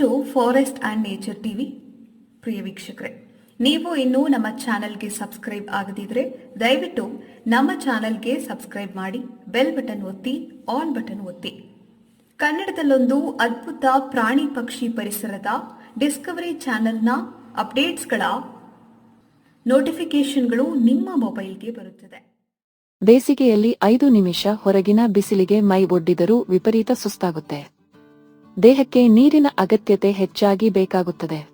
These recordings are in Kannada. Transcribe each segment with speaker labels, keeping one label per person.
Speaker 1: To forest and nature TV ಪ್ರಿಯ ವೀಕ್ಷಕರೇ, ನೀವು ಇನ್ನೂ ನಮ್ಮ ಚಾನಲ್ಗೆ ಸಬ್ಸ್ಕ್ರೈಬ್ ಆಗದಿದ್ರೆ ದಯವಿಟ್ಟು ನಮ್ಮ ಚಾನಲ್ಗೆ ಸಬ್ಸ್ಕ್ರೈಬ್ ಮಾಡಿ, ಬೆಲ್ ಬಟನ್ ಒತ್ತಿ, ಆಲ್ ಬಟನ್ ಒತ್ತಿ. ಕನ್ನಡದಲ್ಲೊಂದು ಅದ್ಭುತ ಪ್ರಾಣಿ ಪಕ್ಷಿ ಪರಿಸರದ ಡಿಸ್ಕವರಿ ಚಾನೆಲ್ನ ಅಪ್ಡೇಟ್ಸ್ಗಳ ನೋಟಿಫಿಕೇಶನ್ಗಳು ನಿಮ್ಮ ಮೊಬೈಲ್ಗೆ ಬರುತ್ತದೆ.
Speaker 2: ಬೇಸಿಗೆಯಲ್ಲಿ ಐದು ನಿಮಿಷ ಹೊರಗಿನ ಬಿಸಿಲಿಗೆ ಮೈ ಒಡ್ಡಿದರೂ ವಿಪರೀತ ಸುಸ್ತಾಗುತ್ತೆ. ದೇಹಕ್ಕೆ ನೀರಿನ ಅಗತ್ಯತೆ ಹೆಚ್ಚಾಗಿ ಬೇಕಾಗುತ್ತದೆ.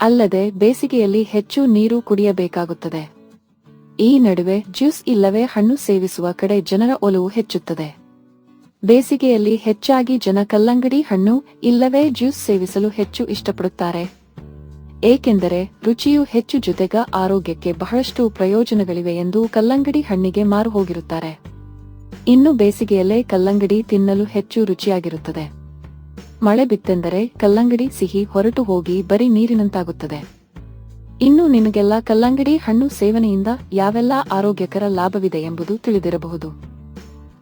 Speaker 2: ಅಲ್ಲದೆ ಬೇಸಿಗೆಯಲ್ಲಿ ಹೆಚ್ಚು ನೀರು ಕುಡಿಯಬೇಕಾಗುತ್ತದೆ. ಈ ನಡುವೆ ಜ್ಯೂಸ್ ಇಲ್ಲವೇ ಹಣ್ಣು ಸೇವಿಸುವ ಕಡೆ ಜನರ ಒಲವು ಹೆಚ್ಚುತ್ತದೆ. ಬೇಸಿಗೆಯಲ್ಲಿ ಹೆಚ್ಚಾಗಿ ಜನ ಕಲ್ಲಂಗಡಿ ಹಣ್ಣು ಇಲ್ಲವೇ ಜ್ಯೂಸ್ ಸೇವಿಸಲು ಹೆಚ್ಚು ಇಷ್ಟಪಡುತ್ತಾರೆ. ಏಕೆಂದರೆ ರುಚಿಯು ಹೆಚ್ಚು ಜೊತೆಗ ಆರೋಗ್ಯಕ್ಕೆ ಬಹಳಷ್ಟು ಪ್ರಯೋಜನಗಳಿವೆ ಎಂದು ಕಲ್ಲಂಗಡಿ ಹಣ್ಣಿಗೆ ಮಾರು ಹೋಗಿರುತ್ತಾರೆ ಇನ್ನು ಬೇಸಿಗೆಯಲ್ಲೇ ಕಲ್ಲಂಗಡಿ ತಿನ್ನಲು ಹೆಚ್ಚು ರುಚಿಯಾಗಿರುತ್ತದೆ. ಮಳೆ ಬಿತ್ತೆಂದರೆ ಕಲ್ಲಂಗಡಿ ಸಿಹಿ ಹೊರಟು ಹೋಗಿ ಬರೀ ನೀರಿನಂತಾಗುತ್ತದೆ. ಇನ್ನು ನಿಮಗೆಲ್ಲ ಕಲ್ಲಂಗಡಿ ಹಣ್ಣು ಸೇವನೆಯಿಂದ ಯಾವೆಲ್ಲ ಆರೋಗ್ಯಕರ ಲಾಭವಿದೆ ಎಂಬುದು ತಿಳಿದಿರಬಹುದು.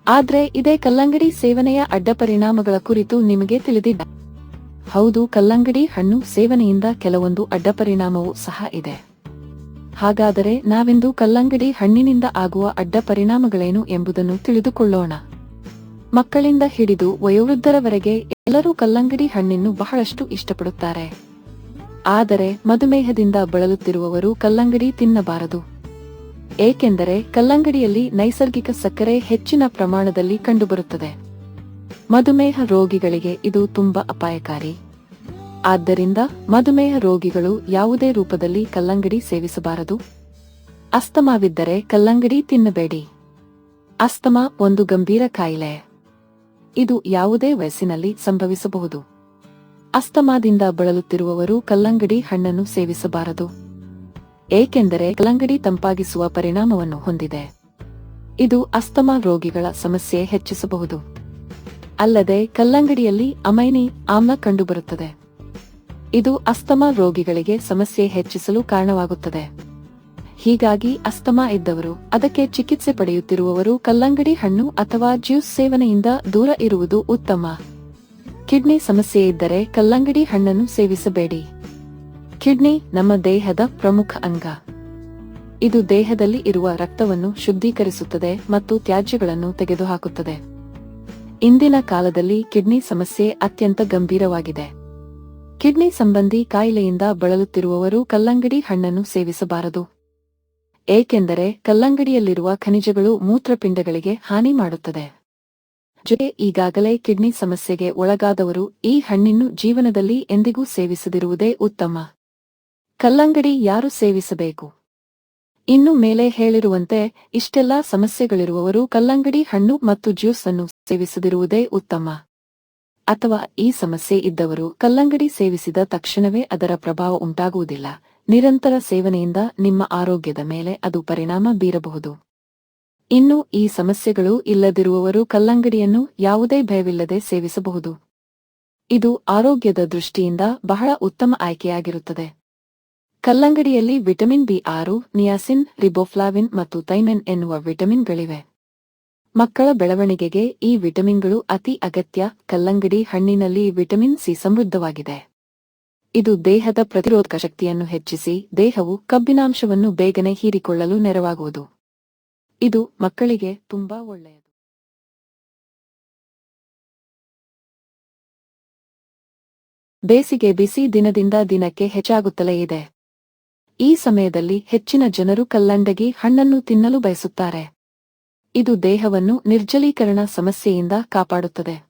Speaker 2: ಆದ್ರೆ ಇದೇ ಕಲ್ಲಂಗಡಿ ಸೇವನೆಯ ಅಡ್ಡ ಪರಿಣಾಮಗಳ ಕುರಿತು ನಿಮಗೆ ತಿಳಿದಿಲ್ಲ ಹೌದು, ಕಲ್ಲಂಗಡಿ ಹಣ್ಣು ಸೇವನೆಯಿಂದ ಕೆಲವೊಂದು ಅಡ್ಡ ಪರಿಣಾಮವೂ ಸಹ ಇದೆ. ಹಾಗಾದರೆ ನಾವಿಂದು ಕಲ್ಲಂಗಡಿ ಹಣ್ಣಿನಿಂದ ಆಗುವ ಅಡ್ಡ ಪರಿಣಾಮಗಳೇನು ಎಂಬುದನ್ನು ತಿಳಿದುಕೊಳ್ಳೋಣ. ಮಕ್ಕಳಿಂದ ಹಿಡಿದು ವಯೋವೃದ್ಧರವರೆಗೆ ಎಲ್ಲರೂ ಕಲ್ಲಂಗಡಿ ಹಣ್ಣನ್ನು ಬಹಳಷ್ಟು ಇಷ್ಟಪಡುತ್ತಾರೆ. ಆದರೆ ಮಧುಮೇಹದಿಂದ ಬಳಲುತ್ತಿರುವವರು ಕಲ್ಲಂಗಡಿ ತಿನ್ನಬಾರದು. ಏಕೆಂದರೆ ಕಲ್ಲಂಗಡಿಯಲ್ಲಿ ನೈಸರ್ಗಿಕ ಸಕ್ಕರೆ ಹೆಚ್ಚಿನ ಪ್ರಮಾಣದಲ್ಲಿ ಕಂಡುಬರುತ್ತದೆ. ಮಧುಮೇಹ ರೋಗಿಗಳಿಗೆ ಇದು ತುಂಬಾ ಅಪಾಯಕಾರಿ. ಆದ್ದರಿಂದ ಮಧುಮೇಹ ರೋಗಿಗಳು ಯಾವುದೇ ರೂಪದಲ್ಲಿ ಕಲ್ಲಂಗಡಿ ಸೇವಿಸಬಾರದು. ಅಸ್ತಮಾವಿದ್ದರೆ ಕಲ್ಲಂಗಡಿ ತಿನ್ನಬೇಡಿ. ಅಸ್ತಮಾ ಒಂದು ಗಂಭೀರ ಕಾಯಿಲೆ. ಇದು ಯಾವುದೇ ವಯಸ್ಸಿನಲ್ಲಿ ಸಂಭವಿಸಬಹುದು. ಅಸ್ತಮಾದಿಂದ ಬಳಲುತ್ತಿರುವವರು ಕಲ್ಲಂಗಡಿ ಹಣ್ಣನ್ನು ಸೇವಿಸಬಾರದು. ಏಕೆಂದರೆ ಕಲ್ಲಂಗಡಿ ತಂಪಾಗಿಸುವ ಪರಿಣಾಮವನ್ನು ಹೊಂದಿದೆ. ಇದು ಅಸ್ತಮಾ ರೋಗಿಗಳ ಸಮಸ್ಯೆ ಹೆಚ್ಚಿಸಬಹುದು. ಅಲ್ಲದೆ ಕಲ್ಲಂಗಡಿಯಲ್ಲಿ ಅಮೈನಿ, ಆಮ್ಲ ಕಂಡುಬರುತ್ತದೆ. ಇದು ಅಸ್ತಮಾ ರೋಗಿಗಳಿಗೆ ಸಮಸ್ಯೆ ಹೆಚ್ಚಿಸಲು ಕಾರಣವಾಗುತ್ತದೆ. ಹೀಗಾಗಿ ಅಸ್ತಮಾ ಇದ್ದವರು, ಅದಕ್ಕೆ ಚಿಕಿತ್ಸೆ ಪಡೆಯುತ್ತಿರುವವರು ಕಲ್ಲಂಗಡಿ ಹಣ್ಣು ಅಥವಾ ಜ್ಯೂಸ್ ಸೇವನೆಯಿಂದ ದೂರ ಇರುವುದು ಉತ್ತಮ. ಕಿಡ್ನಿ ಸಮಸ್ಯೆ ಇದ್ದರೆ ಕಲ್ಲಂಗಡಿ ಹಣ್ಣನ್ನು ಸೇವಿಸಬೇಡಿ. ಕಿಡ್ನಿ ನಮ್ಮ ದೇಹದ ಪ್ರಮುಖ ಅಂಗ. ಇದು ದೇಹದಲ್ಲಿ ಇರುವ ರಕ್ತವನ್ನು ಶುದ್ಧೀಕರಿಸುತ್ತದೆ ಮತ್ತು ತ್ಯಾಜ್ಯಗಳನ್ನು ತೆಗೆದುಹಾಕುತ್ತದೆ. ಇಂದಿನ ಕಾಲದಲ್ಲಿ ಕಿಡ್ನಿ ಸಮಸ್ಯೆ ಅತ್ಯಂತ ಗಂಭೀರವಾಗಿದೆ. ಕಿಡ್ನಿ ಸಂಬಂಧಿ ಕಾಯಿಲೆಯಿಂದ ಬಳಲುತ್ತಿರುವವರು ಕಲ್ಲಂಗಡಿ ಹಣ್ಣನ್ನು ಸೇವಿಸಬಾರದು. ಏಕೆಂದರೆ ಕಲ್ಲಂಗಡಿಯಲ್ಲಿರುವ ಖನಿಜಗಳು ಮೂತ್ರಪಿಂಡಗಳಿಗೆ ಹಾನಿ ಮಾಡುತ್ತದೆ. ಜೊತೆ ಈಗಾಗಲೇ ಕಿಡ್ನಿ ಸಮಸ್ಯೆಗೆ ಒಳಗಾದವರು ಈ ಹಣ್ಣಿನ್ನು ಜೀವನದಲ್ಲಿ ಎಂದಿಗೂ ಸೇವಿಸದಿರುವುದೇ ಉತ್ತಮ. ಕಲ್ಲಂಗಡಿ ಯಾರು ಸೇವಿಸಬೇಕು? ಇನ್ನು ಮೇಲೆ ಹೇಳಿರುವಂತೆ, ಇಷ್ಟೆಲ್ಲಾ ಸಮಸ್ಯೆಗಳಿರುವವರು ಕಲ್ಲಂಗಡಿ ಹಣ್ಣು ಮತ್ತು ಜ್ಯೂಸ್ ಅನ್ನು ಸೇವಿಸದಿರುವುದೇ ಉತ್ತಮ. ಅಥವಾ ಈ ಸಮಸ್ಯೆ ಇದ್ದವರು ಕಲ್ಲಂಗಡಿ ಸೇವಿಸಿದ ತಕ್ಷಣವೇ ಅದರ ಪ್ರಭಾವ ಉಂಟಾಗುವುದಿಲ್ಲ. ನಿರಂತರ ಸೇವನೆಯಿಂದ ನಿಮ್ಮ ಆರೋಗ್ಯದ ಮೇಲೆ ಅದು ಪರಿಣಾಮ ಬೀರಬಹುದು. ಇನ್ನು ಈ ಸಮಸ್ಯೆಗಳು ಇಲ್ಲದಿರುವವರು ಕಲ್ಲಂಗಡಿಯನ್ನು ಯಾವುದೇ ಭಯವಿಲ್ಲದೆ ಸೇವಿಸಬಹುದು. ಇದು ಆರೋಗ್ಯದ ದೃಷ್ಟಿಯಿಂದ ಬಹಳ ಉತ್ತಮ ಆಯ್ಕೆಯಾಗಿರುತ್ತದೆ. ಕಲ್ಲಂಗಡಿಯಲ್ಲಿ ವಿಟಮಿನ್ ಬಿ ಆರು, ನಿಯಾಸಿನ್, ರಿಬೋಫ್ಲಾವಿನ್ ಮತ್ತು ಥೈಮೆನ್ ಎನ್ನುವ ವಿಟಮಿನ್ಗಳಿವೆ. ಮಕ್ಕಳ ಬೆಳವಣಿಗೆಗೆ ಈ ವಿಟಮಿನ್ಗಳು ಅತಿ ಅಗತ್ಯ. ಕಲ್ಲಂಗಡಿ ಹಣ್ಣಿನಲ್ಲಿ ವಿಟಮಿನ್ ಸಿ ಸಮೃದ್ಧವಾಗಿದೆ. ಇದು ದೇಹದ ಪ್ರತಿರೋಧಕ ಶಕ್ತಿಯನ್ನು ಹೆಚ್ಚಿಸಿ ದೇಹವು ಕಬ್ಬಿನಾಂಶವನ್ನು ಬೇಗನೆ ಹೀರಿಕೊಳ್ಳಲು ನೆರವಾಗುವುದು. ಇದು ಮಕ್ಕಳಿಗೆ ತುಂಬಾ ಒಳ್ಳೆಯದು. ಬೇಸಿಗೆ ಬಿಸಿ ದಿನದಿಂದ ದಿನಕ್ಕೆ ಹೆಚ್ಚಾಗುತ್ತಲೇ ಇದೆ. ಈ ಸಮಯದಲ್ಲಿ ಹೆಚ್ಚಿನ ಜನರು ಕಲ್ಲಂಡಗಿ ಹಣ್ಣನ್ನು ತಿನ್ನಲು ಬಯಸುತ್ತಾರೆ. ಇದು ದೇಹವನ್ನು ನಿರ್ಜಲೀಕರಣ ಸಮಸ್ಯೆಯಿಂದ ಕಾಪಾಡುತ್ತದೆ.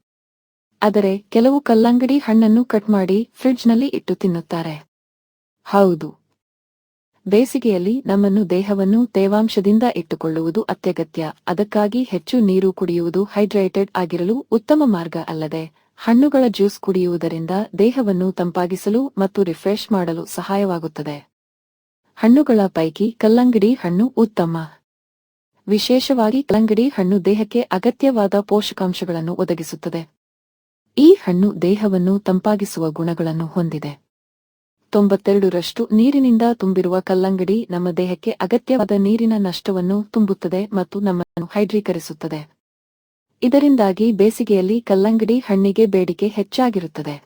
Speaker 2: ಆದರೆ ಕೆಲವು ಕಲ್ಲಂಗಡಿ ಹಣ್ಣನ್ನು ಕಟ್ ಮಾಡಿ ಫ್ರಿಡ್ಜ್ನಲ್ಲಿ ಇಟ್ಟು ತಿನ್ನುತ್ತಾರೆ. ಹೌದು. ಬೇಸಿಗೆಯಲ್ಲಿ ನಮ್ಮನ್ನು ದೇಹವನ್ನು ತೇವಾಂಶದಿಂದ ಇಟ್ಟುಕೊಳ್ಳುವುದು ಅತ್ಯಗತ್ಯ. ಅದಕ್ಕಾಗಿ ಹೆಚ್ಚು ನೀರು ಕುಡಿಯುವುದು ಹೈಡ್ರೇಟೆಡ್ ಆಗಿರಲು ಉತ್ತಮ ಮಾರ್ಗ ಅಲ್ಲದೆ, ಹಣ್ಣುಗಳ ಜ್ಯೂಸ್ ಕುಡಿಯುವುದರಿಂದ ದೇಹವನ್ನು ತಂಪಾಗಿಸಲು ಮತ್ತು ರಿಫ್ರೆಶ್ ಮಾಡಲು ಸಹಾಯವಾಗುತ್ತದೆ. ಹಣ್ಣುಗಳ ಪೈಕಿ ಕಲ್ಲಂಗಡಿ ಹಣ್ಣು ಉತ್ತಮ. ವಿಶೇಷವಾಗಿ ಕಲ್ಲಂಗಡಿ ಹಣ್ಣು ದೇಹಕ್ಕೆ ಅಗತ್ಯವಾದ ಪೋಷಕಾಂಶಗಳನ್ನು ಒದಗಿಸುತ್ತದೆ. ಈ ಹಣ್ಣು ದೇಹವನ್ನು ತಂಪಾಗಿಸುವ ಗುಣಗಳನ್ನು ಹೊಂದಿದೆ. ತೊಂಬತ್ತೆರಡರಷ್ಟು ನೀರಿನಿಂದ ತುಂಬಿರುವ ಕಲ್ಲಂಗಡಿ ನಮ್ಮ ದೇಹಕ್ಕೆ ಅಗತ್ಯವಾದ ನೀರಿನ ನಷ್ಟವನ್ನು ತುಂಬುತ್ತದೆ ಮತ್ತು ನಮ್ಮನ್ನು ಹೈಡ್ರೀಕರಿಸುತ್ತದೆ. ಇದರಿಂದಾಗಿ ಬೇಸಿಗೆಯಲ್ಲಿ ಕಲ್ಲಂಗಡಿ ಹಣ್ಣಿಗೆ ಬೇಡಿಕೆ ಹೆಚ್ಚಾಗಿರುತ್ತದೆ.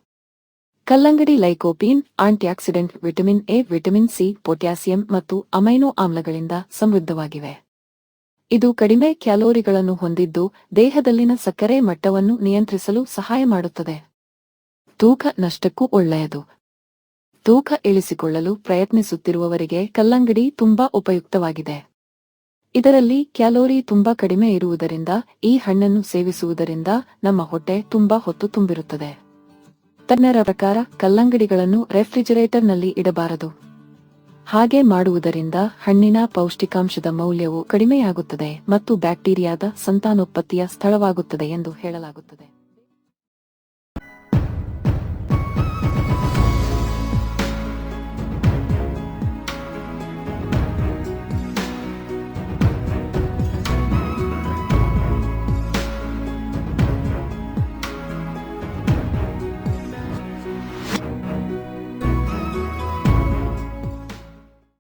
Speaker 2: ಕಲ್ಲಂಗಡಿ lycopene, antioxidant vitamin A, vitamin C, potassium ಮತ್ತು ಅಮೈನೋ ಆಮ್ಲಗಳಿಂದ ಸಮೃದ್ಧವಾಗಿವೆ. ಇದು ಕಡಿಮೆ ಕ್ಯಾಲೋರಿಗಳನ್ನು ಹೊಂದಿದ್ದು ದೇಹದಲ್ಲಿನ ಸಕ್ಕರೆ ಮಟ್ಟವನ್ನು ನಿಯಂತ್ರಿಸಲು ಸಹಾಯ ಮಾಡುತ್ತದೆ. ತೂಕ ನಷ್ಟಕ್ಕೂ ಒಳ್ಳೆಯದು. ತೂಕ ಇಳಿಸಿಕೊಳ್ಳಲು ಪ್ರಯತ್ನಿಸುತ್ತಿರುವವರಿಗೆ ಕಲ್ಲಂಗಡಿ ತುಂಬಾ ಉಪಯುಕ್ತವಾಗಿದೆ. ಇದರಲ್ಲಿ ಕ್ಯಾಲೋರಿ ತುಂಬಾ ಕಡಿಮೆ ಇರುವುದರಿಂದ, ಈ ಹಣ್ಣನ್ನು ಸೇವಿಸುವುದರಿಂದ ನಮ್ಮ ಹೊಟ್ಟೆ ತುಂಬಾ ಹೊತ್ತು ತುಂಬಿರುತ್ತದೆ. ತಜ್ಞರ ಪ್ರಕಾರ ಕಲ್ಲಂಗಡಿಗಳನ್ನು ರೆಫ್ರಿಜರೇಟರ್ನಲ್ಲಿ ಇಡಬಾರದು. ಹಾಗೆ ಮಾಡುವುದರಿಂದ ಹಣ್ಣಿನ ಪೌಷ್ಟಿಕಾಂಶದ ಮೌಲ್ಯವು ಕಡಿಮೆಯಾಗುತ್ತದೆ ಮತ್ತು ಬ್ಯಾಕ್ಟೀರಿಯಾದ ಸಂತಾನೋತ್ಪತ್ತಿಯ ಸ್ಥಳವಾಗುತ್ತದೆ ಎಂದು ಹೇಳಲಾಗುತ್ತದೆ.